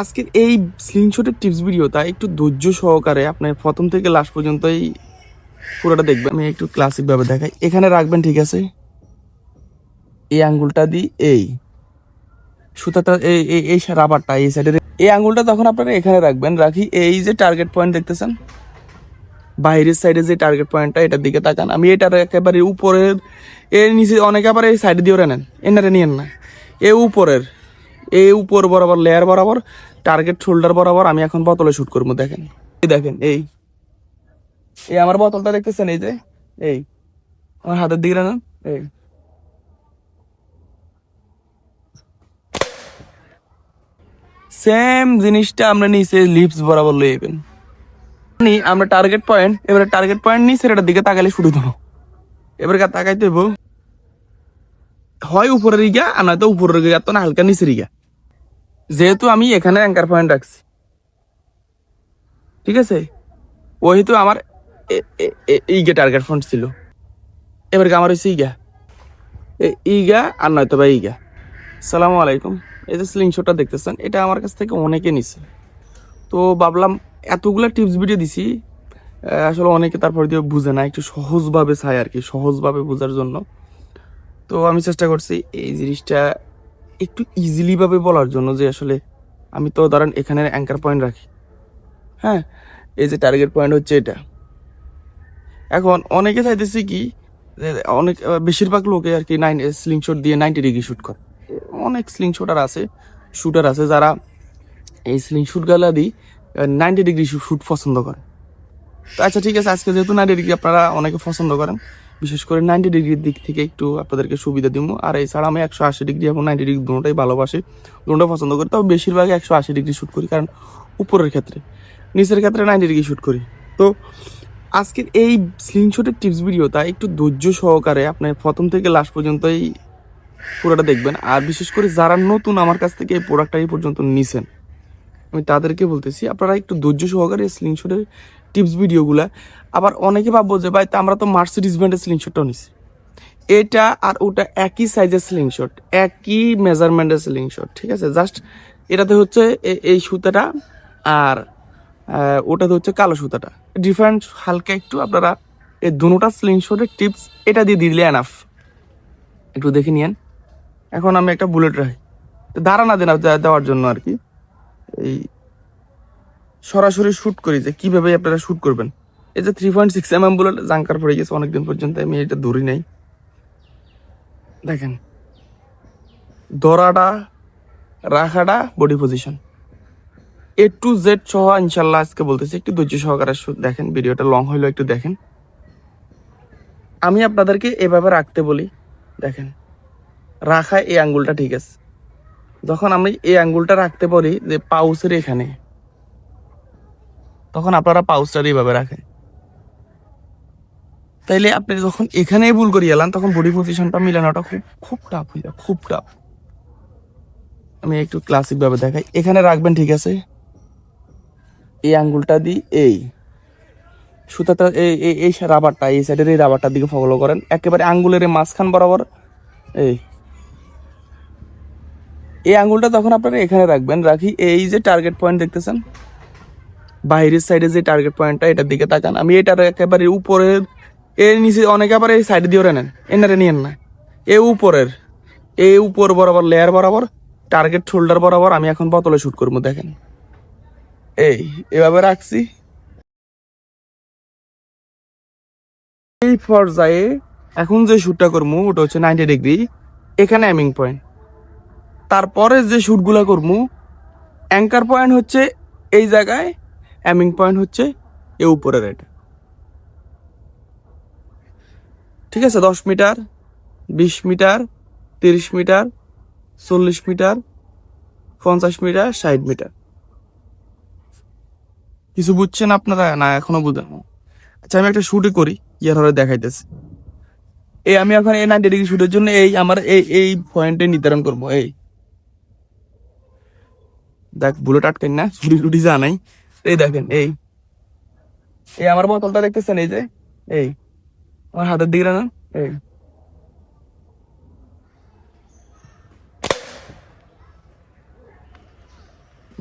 আজকের এই স্লিংশটের টিপস ভিডিওটা একটু ধৈর্য সহকারে আপনার প্রথম থেকে লাস্ট পর্যন্তই পুরোটা দেখবেন। আমি একটু ক্লাসিক ভাবে দেখাই। এখানে রাখবেন, ঠিক আছে? এই আঙ্গুলটা দি, এই। সুতাটা, এই এই এই রাবারটা এই সাইডের এই আঙ্গুলটা তখন আপনারা এখানে রাখবেন। রাখি, এই যে টার্গেট পয়েন্ট দেখতেছেন? বাইরের সাইডে যে টার্গেট পয়েন্টটা এটার দিকে তাকান। আমি এটার একেবারে উপরের, এর নিচে অনেকে আবার এই সাইডে দিয়ে নেন। এনারে নিয়েন না। এ উপরের। এই উপর বরাবর লেয়ার বরাবর টার্গেট শোল্ডার বরাবর আমি এখন বোতলে শুট করব, দেখেন। এই দেখেন, এই। এই আমার বোতলটা দেখতেছেন, এই যে? এই। আমার হাতের দিকে নেন এই। সেম জিনিসটা আমরা নিচে লিপস বরাবর লয়ে যাবেন নি আমরা টার্গেট পয়েন্ট এবারে টার্গেট পয়েন্ট নিয়ে সেটার দিকে তাকালে শুরু দেবো এবারে তাকাইতে হয় উপরের রিগা আর নয়তো উপরের রিগা তো না, হালকা নিচের রিগা যেহেতু আমি এখানে অ্যাঙ্কার পয়েন্ট রাখছি। ঠিক আছে? ওইহেতু আমার এ- টার্গেট পয়েন্ট ছিল। এবারে আমার হচ্ছে ইগা ইগা আর নয়তো বা ইগা সালামু আলাইকুম। এই যে স্লিং শটটা দেখতেছেন, এটা আমার কাছ থেকে অনেকে নিছে। তো ভাবলাম এতগুলো টিপস ভিডিও দিছি আসলে অনেকে তারপর দিয়ে বুঝে না, একটু সহজভাবে চাই আর কি, সহজভাবে বোঝার জন্য। তো আমি চেষ্টা করছি এই জিনিসটা একটু ইজিলিভাবে বলার জন্য যে আসলে আমি তো ধরেন এখানে অ্যাঙ্কার পয়েন্ট রাখি। হ্যাঁ এই যে টার্গেট পয়েন্ট হচ্ছে এটা। এখন অনেকে চাইতেছি কি অনেক, বেশিরভাগ লোকে আর কি নাইন স্লিং শট দিয়ে নাইনটি ডিগ্রি শ্যুট করে। অনেক স্লিং শটার আছে শুটার আছে যারা এই স্লিং শুট গালা দিয়ে নাইনটি ডিগ্রি শ্যুট পছন্দ করে। তো আচ্ছা ঠিক আছে, আজকে যেহেতু নাইনটি ডিগ্রি আপনারা অনেকে পছন্দ করেন বিশেষ করে নাইনটি ডিগ্রির দিক থেকে একটু আপনাদেরকে সুবিধা দিব আর এছাড়া আমি একশো আশি ডিগ্রি এবং নাইনটি ডিগ্রি দুটোটাই ভালোবাসি। দুটোটা পছন্দ করি, তবে বেশিরভাগ একশো আশি ডিগ্রি শ্যুট করি, কারণ উপরের ক্ষেত্রে। নিচের ক্ষেত্রে নাইনটি ডিগ্রি শ্যুট করি। তো আজকের এই স্লিংশটের টিপস ভিডিওটা একটু ধৈর্য সহকারে আপনার প্রথম থেকে লাস্ট পর্যন্তই পুরোটা দেখবেন। আর বিশেষ করে যারা নতুন আমার কাছ থেকে এই প্রোডাক্টটা এই পর্যন্ত নিছেন, আমি তাদেরকে বলতেছি, আপনারা একটু ধৈর্য সহকারে স্লিংশটের টিপস ভিডিওগুলা আবার অনেকে ভাববো যে, ভাই আমরা তো মার্সিডিস ব্র্যান্ডের স্লিংশটটাও নিছি। এটা আর ওটা একই সাইজের স্লিংশট একই মেজারমেন্টের স্লিংশট ঠিক আছে? জাস্ট এটাতে হচ্ছে এই সুতাটা আর ওটাতে হচ্ছে কালো সুতাটা। ডিফারেন্ট হালকা একটু আপনারা এই দুটোটা স্লিংশটের টিপস এটা দিয়ে দিলে এনাফ একটু দেখে নিয়েন। এখন আমি একটা বুলেট রাখি। ধারণা দেন, দেওয়ার জন্য আর কি। এই সরাসরি শুট করি যে কীভাবে আপনারা শ্যুট করবেন। এই যে three point six M M bullet Juncker পড়ে গেছে অনেকদিন পর্যন্ত, আমি এটা ধরি নাই। দেখেন ধরাটা রাখাটা body position A to Z সহ ইনশাল্লাহ আজকে বলতেছি, একটু ধৈর্য সহকারে দেখেন, ভিডিওটা লং হইল একটু দেখেন। আমি আপনাদেরকে এভাবে রাখতে বলি, দেখেন, রাখা এই আঙ্গুলটা ঠিক আছে। যখন আমি এই আঙ্গুলটা রাখতে পারি যে পাউসের এখানে তখন আপনারা পাউসটা এইভাবে রাখেন। তাইলে আপনি যখন এখানেই ভুল করি এলাম তখন বডি পজিশনটা মিলানোটা খুব খুব টাফ হয়ে যায়, খুব টাফ আমি একটু ক্লাসিক ভাবে দেখাই। এখানে রাখবেন, ঠিক আছে? এই আঙ্গুলটা দি এই। সুতাটা, এই এই রাবারটা এই সাইডের এই রাবারটার দিকে ফলো করেন। একেবারে আঙ্গুলের এই মাঝখান বরাবর, এই। এই আঙ্গুলটা তখন আপনারা এখানে রাখবেন। রাখি, এই যে টার্গেট পয়েন্ট দেখতেছেন বাইরের সাইডে যে টার্গেট পয়েন্টটা এটার দিকে তাকান। আমি এটার একেবারে উপরের এর নিচে অনেকে আবার এই সাইডে দিয়ে নেন এনারে নিয়েন না। এ উপরের, এ উপর বরাবর লেয়ার বরাবর টার্গেট শোল্ডার বরাবর আমি এখন বোতলে শ্যুট করব, দেখেন। এই, এভাবে রাখছি। এই পর্যায়ে এখন যে শ্যুটটা করব, ওটা হচ্ছে নাইনটি ডিগ্রি এখানে অ্যামিং পয়েন্ট তারপরে যে শ্যুটগুলো করব অ্যাঙ্কার পয়েন্ট হচ্ছে এই জায়গায় অ্যামিং পয়েন্ট হচ্ছে এ উপরের এটা। ঠিক আছে, দশ মিটার, বিশ মিটার, তিরিশ মিটার, চল্লিশ মিটার, পঞ্চাশ মিটার, ষাট মিটার। কিছু বুঝছেন আপনারা? না, এখনও বুঝেন। আচ্ছা আমি একটা শুটে করি, ইয়ার হলে দেখাইতেছি। এই আমি এখন এই নাইনটি ডিগ্রি শুটের জন্য এই আমার এই এই পয়েন্টে নির্ধারণ করব, এই। দেখ বুলেট আটকেন না ছুটি টুটি যা নাই এই দেখেন, এই। এই আমার বোতলটা দেখতেছেন, এই যে? এই। আমার হাতের দিকে না এই।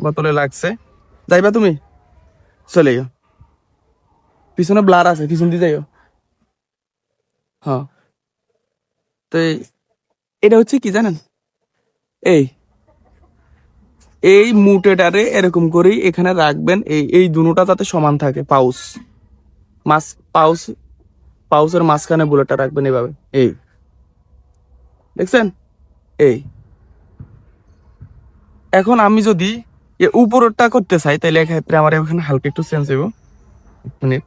বোতলে লাগছে। যাইবা তুমি? চলে যাও পিছনে ব্লার আছে, পিছন দিয়ে যাইও। হ্যাঁ। তো এটা হচ্ছে কি জানেন? এই। এই মুটেটারে এরকম করেই এখানে রাখবেন। এই এই দুটোটা যাতে সমান থাকে, পাউস। মাছ পাউস, পাউসের মাঝখানে বুলেটটা রাখবেন এভাবে। এই। দেখছেন? এই। এখন আমি যদি এ উপরেরটা করতে চাই তাহলে এক্ষেত্রে আমার এখানে হালকা একটু চেঞ্জ হইব। মিনিট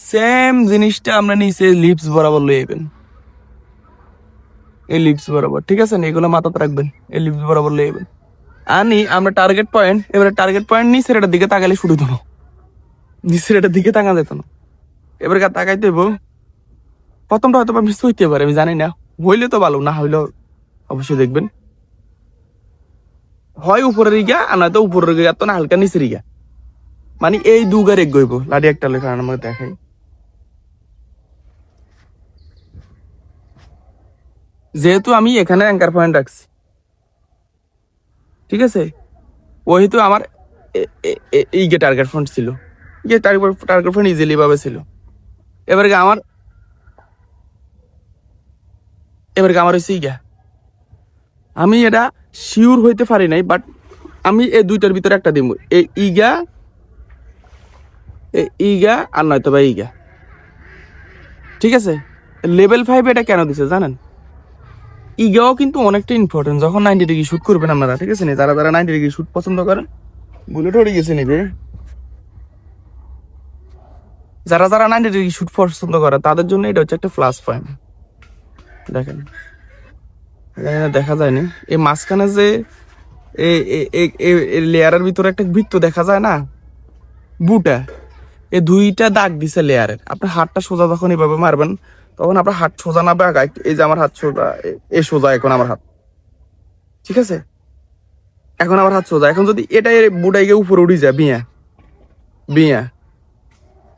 সেম জিনিসটা আমরা নিচে লিপস বরাবর লয়ে যাবেন এই লিপস বরাবর, ঠিক আছে? না এগুলো মাথাতে রাখবেন, এই লিপস বরাবর লয়ে যাবেন আনি, আমরা টার্গেট পয়েন্ট এবারে টার্গেট পয়েন্ট নিচের এটার দিকে তাকালে শুরু দেবো নিচের এটার দিকে তাকা যেত না। এবারে কা তাকাইতে হইব। প্রথমটা হয়তো মিস হইতে পারে, আমি জানি না। হইলে তো ভালো, না হইলেও অবশ্যই দেখবেন। হয় উপরের ইগা আর নয়তো উপরের ইগা তো না, হালকা নিচের ইগা মানে এই দুগার এক গইব, লাডি একটা লেখা আমাকে দেখাই। যেহেতু আমি এখানে অ্যাঙ্কার পয়েন্ট রাখছি। ঠিক আছে? ওহেতু আমার এই গে টার্গেট ফ্রন্ট ছিল। ইয়ে টার্গেট ফ্রন্ট ইজিলি ভাবে ছিল। এবার আমার এবার আমার হয়েছে ইগা আমি এটা শিওর হইতে পারি নাই বাট আমি এই দুইটার ভিতরে একটা দিব এই ইগা ইগা আর নয়তো বা ইগা ঠিক আছে? লেভেল ফাইভ এটা কেন দিছে জানেন? ইগাও কিন্তু অনেকটা ইম্পর্টেন্ট যখন নাইনটি ডিগ্রি শুট করবেন আপনারা, ঠিক আছে যারা যারা নাইনটি ডিগ্রি শুট পছন্দ করেন বুলেট হয়ে গেছে নিবে যারা যারা নাইনটি ডিগ্রি শুট পছন্দ করে তাদের জন্য এটা হচ্ছে একটা প্লাস পয়েন্ট দেখেন দেখা যায়নি এই মাঝখানে যে লেয়ারের ভিতরে একটা বৃত্ত দেখা যায় না? বুটা। এই দুইটা দাগ দিছে লেয়ারের। আপনার হাতটা সোজা যখন এভাবে মারবেন তখন আপনার হাত সোজা না বাগা এই যে আমার হাত সোজা, এ- সোজা এখন আমার হাত। ঠিক আছে? এখন আমার হাত সোজা। এখন যদি এটা বুটাই গিয়ে উপরে উঠে যায়, বিয়া। বিয়া।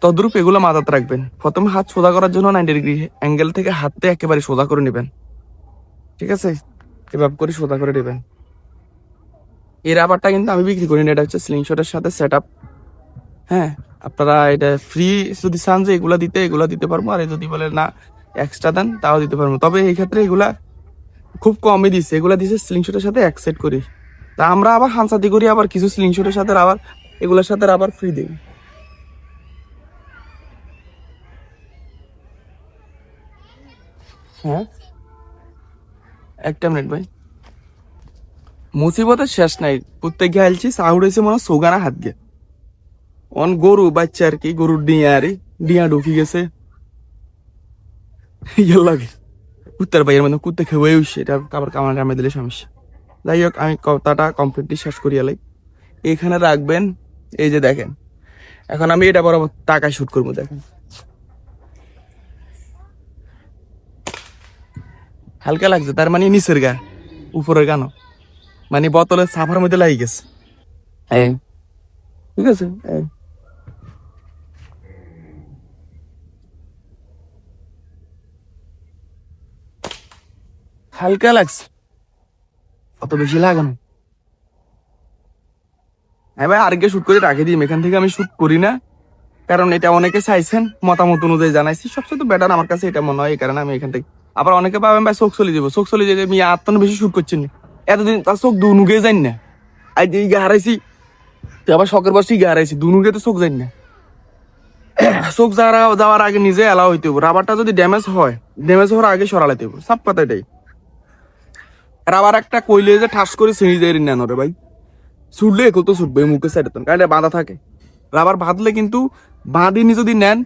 তদ্রুপ এগুলো মাথাতে রাখবেন। প্রথমে হাত সোজা করার জন্য নাইনটি ডিগ্রি অ্যাঙ্গেল থেকে হাতটা একেবারে সোজা করে নেবেন। ঠিক আছে? এভাবে করে সোজা করে নেবেন। এই রাবারটা কিন্তু আমি বিক্রি করি না এটা হচ্ছে স্লিংশটের সাথে সেট আপ হ্যাঁ? আপনারা এটা ফ্রি যদি চান যে এগুলা দিতে এগুলা দিতে পারব। আর যদি বলে না এক্সট্রা দেন, তাও দিতে পারব। তবে এই ক্ষেত্রে এগুলা খুব কমই দিচ্ছে এগুলা দিছে স্লিংশটের সাথে এক করি। তা আমরা আবার হানসাতি করি, আবার কিছু স্লিংশটের সাথে আবার, এগুলোর সাথে আবার ফ্রি দিই। হ্যাঁ? একটা মিনিট ভাই। মুসিবতের শেষ নাই। প্রত্যেক গেলছি সাউড়েছে মনে হয় সোগানা হাত গে অন গরু বাচ্চা আর কি, গরুর ডিয়া আরে ডিয়া ঢুকি গেছে। ইয়ে লাগে। কুত্তার বাইয়ের মধ্যে কুত্তে খেয়ে উঠছে, এটা কাবার কামার কামে দিলে সমস্যা। যাই হোক, আমি কথাটা কমপ্লিটলি শেষ করিয়া লাই। এখানে রাখবেন, এই যে দেখেন। এখন আমি এটা বরাবর টাকা শুট করব, দেখেন। হালকা লাগছে, তার মানে নিচের গা, উপরের গানো মানে বোতলের সাফার মধ্যে লাগি গেছে। ঠিক আছে হালকা লাগছে। অত বেশি লাগে না। হ্যাঁ ভাই আরেককে শুট করে রাখে দিই এখান থেকে আমি শুট করি না। কারণ এটা অনেকে চাইছেন, মতামত অনুযায়ী জানাইছি। সবচেয়ে বেটার আমার কাছে এটা মনে হয়, এই কারণে আমি এখান থেকে আবার অনেকে পাবেন ভাই, চোখ চলে যাব। চোখ চলে যাবে আমি আত্মন বেশি শুট করছেন। এতদিন তার চোখ দুনুগে যাই না। আজ এই গা হারাইছি, তো আবার শখের বসে গা হারাইছি। দুনুগে তো চোখ যাই না। চোখ যারা যাওয়ার আগে নিজে এলাও হইতে রাবারটা যদি ড্যামেজ হয় ড্যামেজ হওয়ার আগে সরালাইতে হবে সব কথা এটাই রাবার একটা কইলে যে ঠাস করে যায় নেন রে ভাই। ছুটলে তো ছুটবে মুখে সাইডে কারণ এটা বাঁধা থাকে। রাবার বাঁধলে কিন্তু বাঁধিনি যদি নেন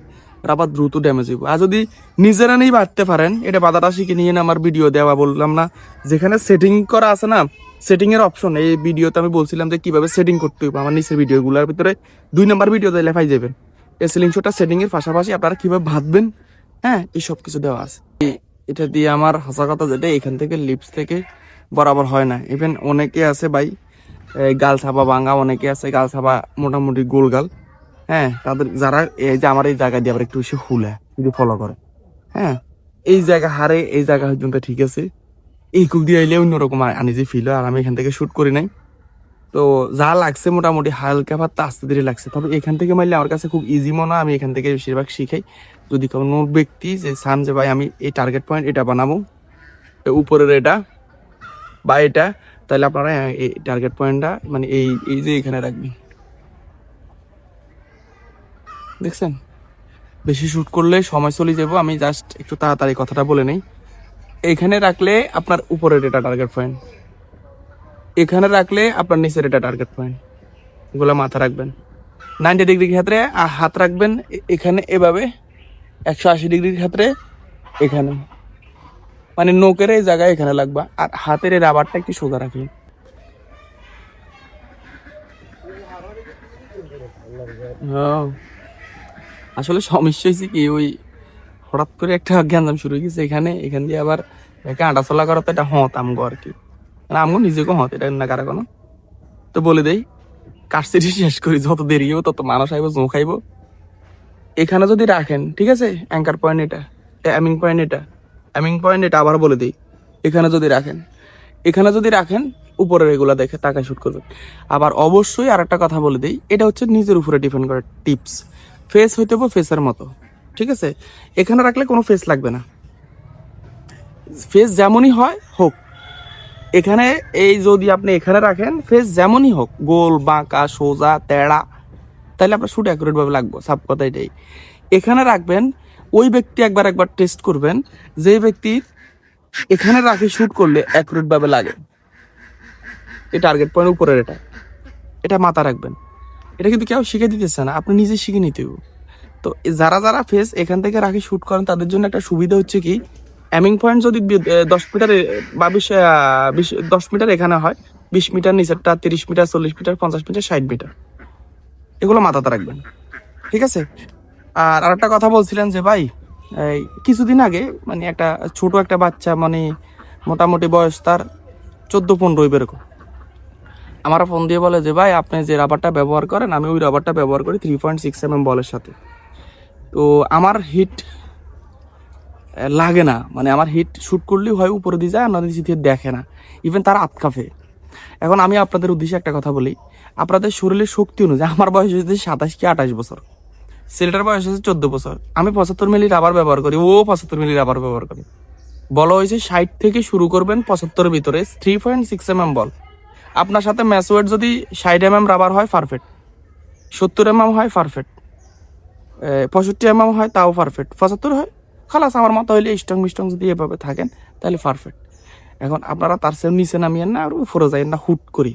রাবার দ্রুত ড্যামেজ হইব। আর যদি নিজেরা নেই বাঁধতে পারেন, এটা বাঁধাটা শিখে নিয়ে আমার ভিডিও দেওয়া বললাম না। যেখানে সেটিং করা আছে না সেটিং এর অপশন এই ভিডিওতে আমি বলছিলাম যে কীভাবে সেটিং করতে হবে আমার নিচের ভিডিওগুলোর ভিতরে দুই নম্বর ভিডিওতে লেখাই যাবেন। এই সিলিং শোটা সেটিং এর পাশাপাশি আপনারা কীভাবে বাঁধবেন হ্যাঁ এই সব কিছু দেওয়া আছে। এটা দিয়ে আমার হাসা কথা যেটা, এখান থেকে লিপস থেকে বরাবর হয় না। ইভেন অনেকে আছে ভাই গাল ছাপা ভাঙা অনেকে আছে গাল ছাপা মোটামুটি গোল গাল। হ্যাঁ তাদের যারা এই যে আমার এই জায়গা দিয়ে আবার একটু বেশি হুলে যদি ফলো করে। হ্যাঁ এই জায়গা হারে, এই জায়গা পর্যন্ত ঠিক আছে। এই কুক দিয়ে এলে অন্যরকম আনি যে ফিল হয়, আর আমি এখান থেকে শ্যুট করি নাই। তো যা লাগছে মোটামুটি, হালকা ভাতটা আস্তে ধীরে লাগছে। তবে এখান থেকে মারলে আমার কাছে খুব ইজি মনে হয়, আমি এখান থেকে বেশিরভাগ শিখাই। যদি কোনো ব্যক্তি যে চান যে ভাই, আমি এই টার্গেট পয়েন্ট এটা বানাবো উপরের এটা বা এটা, তাহলে আপনারা এই টার্গেট পয়েন্টটা মানে এই এই যে এখানে রাখবেন। দেখছেন? বেশি শ্যুট করলে সময় চলে যাব, আমি জাস্ট একটু তাড়াতাড়ি কথাটা বলে নেই। এখানে রাখলে আপনার উপরের এটা টার্গেট পয়েন্ট এখানে রাখলে আপনার নিচের এটা টার্গেট পয়েন্ট এগুলো মাথা রাখবেন। নাইনটি ডিগ্রির ক্ষেত্রে আ- হাত রাখবেন এখানে এভাবে। একশো আশি ডিগ্রির ক্ষেত্রে এখানে। মানে নোকের এই জায়গায় এখানে লাগবা, আর হাতের এই রাবারটা একটু সোজা রাখবেন। আসলে সমস্যা হয়েছে কি, ওই হঠাৎ করে একটা জ্ঞানদাম শুরু হয়ে গেছে এখানে, এখান দিয়ে আবার একে আটা চলা করা তো এটা হত আমগো আর কি। মানে আমগো নিজেকে হত, এটা না কারা কোনো। তো বলে দেই কাজটি শেষ করি, যত দেরি হবে তত মানুষ আইব জো খাইব। এখানে যদি রাখেন, ঠিক আছে? অ্যাঙ্কার পয়েন্ট এটা অ্যামিং পয়েন্ট এটা। অ্যামিং পয়েন্ট এটা আবার বলে দিই। এখানে যদি রাখেন, এখানে যদি রাখেন, উপরের এগুলা দেখে টাকায় শ্যুট করবেন। আবার অবশ্যই আর একটা কথা বলে দিই, এটা হচ্ছে নিজের উপরে ডিপেন্ড করে টিপস ফেস হইতে হবে ফেসের মতো, ঠিক আছে? এখানে রাখলে কোনো ফেস লাগবে না। ফেস যেমনই হয়, হোক। এখানে এই যদি আপনি এখানে রাখেন ফেস যেমনই হোক, গোল, বাঁকা, সোজা, তেড়া, তাহলে আপনার শ্যুট অ্যাকুরেট ভাবে লাগবে, সাব কথা এটাই। এখানে রাখবেন ওই ব্যক্তি একবার একবার টেস্ট করবেন যে ব্যক্তির এখানে রাখে শুট করলে ভাবে লাগে। এই টার্গেট পয়েন্ট উপরের এটা। এটা মাথা রাখবেন। এটা কিন্তু কেউ শিখে দিতেছে না, আপনি নিজে শিখে নিতে। তো যারা যারা ফেস এখান থেকে রাখি শুট করেন, তাদের জন্য একটা সুবিধা হচ্ছে কি অ্যামিং পয়েন্ট যদি দশ মিটারে বা বিশ দশ মিটার এখানে হয়, বিশ মিটার নিচেরটা তিরিশ মিটার চল্লিশ মিটার পঞ্চাশ মিটার ষাট মিটার এগুলো মাথাতে রাখবেন। ঠিক আছে? আর আরেকটা কথা বলছিলেন যে ভাই, এই কিছুদিন আগে মানে একটা ছোট একটা বাচ্চা মানে মোটামুটি বয়স তার চোদ্দ পনেরো এরকম আমার ফোন দিয়ে বলে যে, ভাই, আপনি যে রাবারটা ব্যবহার করেন, আমি ওই রাবারটা ব্যবহার করি three point six M M বলের সাথে। তো আমার হিট লাগে না। মানে আমার হিট শ্যুট করলেই হয়, উপরে দিয়ে যায় আর নদী দেখে না। ইভেন তার আতকাফে এখন আমি আপনাদের উদ্দেশ্যে একটা কথা বলি। আপনাদের শরীরের শক্তি অনুযায়ী, আমার বয়স হচ্ছে সাতাশ কি আঠাশ বছর। ছেলেটার বয়স হয়েছে চোদ্দ বছর। আমি পঁচাত্তর মিলি রাবার ব্যবহার করি, ও পঁচাত্তর মিলি রাবার ব্যবহার করি। বলা হয়েছে ষাট থেকে শুরু করবেন পঁচাত্তর ভিতরে three point six M M ball. আপনার সাথে ম্যাসওয়েট যদি ষাট এম এম রাবার হয় পারফেক্ট সত্তর এম এম হয় পারফেক্ট পঁয়ষট্টি এম এম হয়, তাও পারফেক্ট পঁচাত্তর হয়, খালাস আমার মতো হইলে স্ট্রং মিস্ট্রং যদি এভাবে থাকেন, তাহলে পারফেক্ট এখন আপনারা তার সে নিচে নামিয়েন না, আর উপরে যাইয়েন না, হুট করি।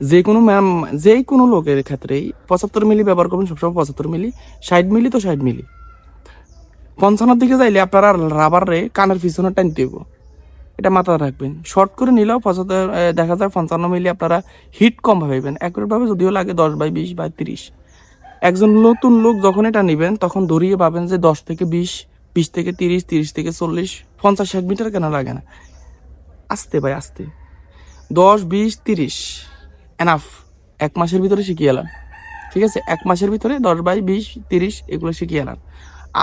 যে কোনো ম্যাম, যে কোনো লোকের ক্ষেত্রেই পঁচাত্তর মিলি ব্যবহার করবেন সবসময় পঁচাত্তর মিলি, ষাট মিলি তো ষাট মিলি। পঞ্চান্নর দিকে যাইলে আপনারা রাবারে কানের পিছনে টান দেব। এটা মাথায় রাখবেন। শর্ট করে নিলেও পঁচাত্তর দেখা যায় পঞ্চান্ন মিলি আপনারা হিট কম পাবেন ভাবে যদিও লাগে দশ বাই বিশ বাই তিরিশ। একজন নতুন লোক যখন এটা নেবেন, তখন দৌড়িয়ে পাবেন যে দশ থেকে বিশ বিশ থেকে তিরিশ তিরিশ থেকে চল্লিশ, পঞ্চাশ, ষাট মিটার কেন লাগে না? আস্তে ভাই, আস্তে। দশ, বিশ, তিরিশ। এনাফ এক মাসের ভিতরে শিখিয়ে এলাম। ঠিক আছে? এক মাসের ভিতরে দশ বাই বিশ, তিরিশ এগুলো শিখিয়ে এলাম।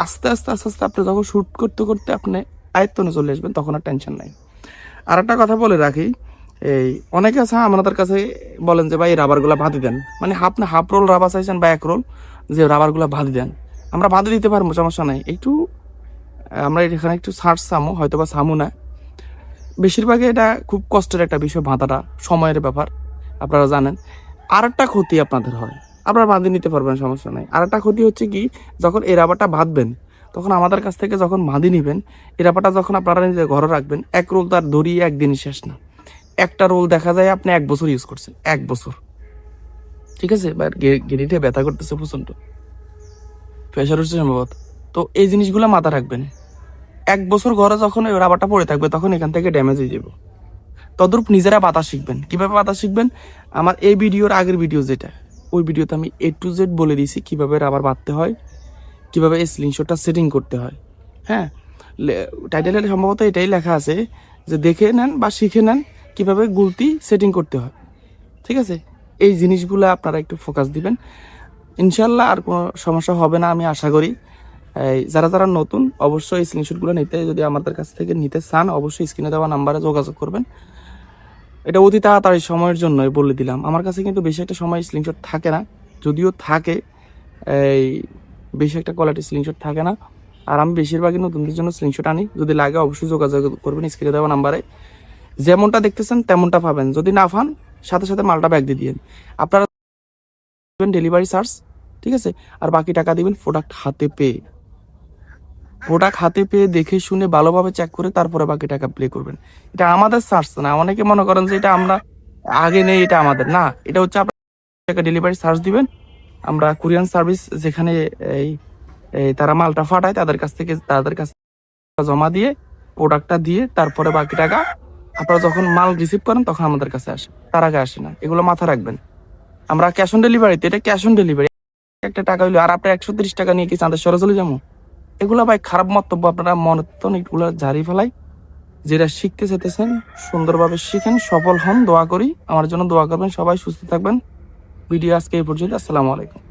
আস্তে আস্তে আস্তে আস্তে আপনি যখন শ্যুট করতে করতে আপনি আয়ত্তনে চলে আসবেন, তখন আর টেনশন নাই। আর একটা কথা বলে রাখি, এই অনেকে আছে আমাদের কাছে বলেন যে, ভাই রাবারগুলো বাঁধি দেন। মানে হাফ না, হাফ রোল রাবার চাইছেন বা এক রোল যে রাবারগুলো বাঁধি দেন। আমরা বাঁধে দিতে পারব, সমস্যা নাই। একটু, আমরা এখানে একটু সার্চ সামু হয়তো বা সামু না। বেশিরভাগই এটা খুব কষ্টের একটা বিষয়, বাঁধাটা, সময়ের ব্যাপার। আপনারা জানেন আর একটা ক্ষতি আপনাদের হয়। আপনারা বাঁধে নিতে পারবেন, সমস্যা নাই। আর একটা ক্ষতি হচ্ছে কি, যখন এই রাবারটা বাঁধবেন, তখন আমাদের কাছ থেকে যখন বাঁধি নিবেন, এই রাবারটা যখন আপনারা নিজের ঘরে রাখবেন, এক রোল তার ধরিয়ে একদিনই শেষ না। একটা রোল দেখা যায় আপনি এক বছর ইউজ করছেন, এক বছর। ঠিক আছে? এবার গে- গেড়িতে ব্যথা করতেছে প্রচণ্ড প্রেশার হচ্ছে সম্ভবত। তো এই জিনিসগুলো মাথা রাখবেন। এক বছর ঘরে যখন ওই রাবারটা পড়ে থাকবে, তখন এখান থেকে ড্যামেজ হয়ে যাবে। তদ্রূপ নিজেরা বাতাস শিখবেন। কীভাবে বাতাস শিখবেন? আমার এই ভিডিওর আগের ভিডিও যেটা, ওই ভিডিওতে আমি এ টু জেড বলে দিয়েছি কীভাবে রাবার বাঁধতে হয়, কীভাবে এই স্লিংশটটা সেটিং করতে হয়। হ্যাঁ? টাইটেলে সম্ভবত এটাই লেখা আছে যে দেখে নেন বা শিখে নেন কীভাবে গুলতি সেটিং করতে হয়। ঠিক আছে? এই জিনিসগুলো আপনারা একটু ফোকাস দিবেন। ইনশাল্লাহ আর কোনো সমস্যা হবে না, আমি আশা করি। যারা যারা নতুন, অবশ্যই স্ক্রিনশটগুলো নিতে, যদি আমাদের কাছ থেকে নিতে চান, অবশ্যই স্ক্রিনে দেওয়া নাম্বারে যোগাযোগ করবেন। এটা অতি তাড়াতাড়ি সময়ের জন্যই বলে দিলাম। আমার কাছে কিন্তু বেশি একটা সময় স্লিংশট থাকে না। যদিও থাকে, এই বেশি একটা কোয়ালিটি স্লিংশট থাকে না। আর আমি বেশিরভাগই নতুনদের জন্য স্লিংশট আনি। যদি লাগে অবশ্যই যোগাযোগ করবেন স্ক্রিনে দেওয়া নাম্বারে যেমনটা দেখতেছেন, তেমনটা পাবেন। যদি না পান, সাথে সাথে মালটা ব্যাগ দিয়ে দিন আপনারা ডেলিভারি চার্জ ঠিক আছে? আর বাকি টাকা দিবেন প্রোডাক্ট হাতে পেয়ে। প্রোডাক্ট হাতে পেয়ে দেখে শুনে ভালোভাবে চেক করে তারপরে বাকি টাকা প্লে করবেন। এটা আমাদের চার্জ না। অনেকে মনে করেন যে এটা আমরা আগে নেই, এটা আমাদের। না, এটা হচ্ছে আপনার ডেলিভারি চার্জ দিবেন। আমরা কুরিয়ান সার্ভিস যেখানে এই এই তারা মালটা ফাটায়, তাদের কাছ থেকে, তাদের কাছে জমা দিয়ে প্রোডাক্টটা দিয়ে তারপরে বাকি টাকা আপনারা যখন মাল রিসিভ করেন, তখন আমাদের কাছে আসে। তার আগে আসে না। এগুলো মাথা রাখবেন। আমরা ক্যাশ অন ডেলিভারিতে এটা ক্যাশ অন ডেলিভারি একটা টাকা হইল, আর আপনার একশো তিরিশ টাকা নিয়ে কি চাঁদের সরে চলে যাব? এগুলো ভাই খারাপ মন্তব্য আপনারা মনতন এগুলো জারি ফেলাই। যেটা শিখতে চেতেছেন সুন্দরভাবে শিখেন, সফল হন, দোয়া করি। আমার জন্য দোয়া করবেন, সবাই সুস্থ থাকবেন। ভিডিও আজকে এই পর্যন্ত, আসসালামু আলাইকুম।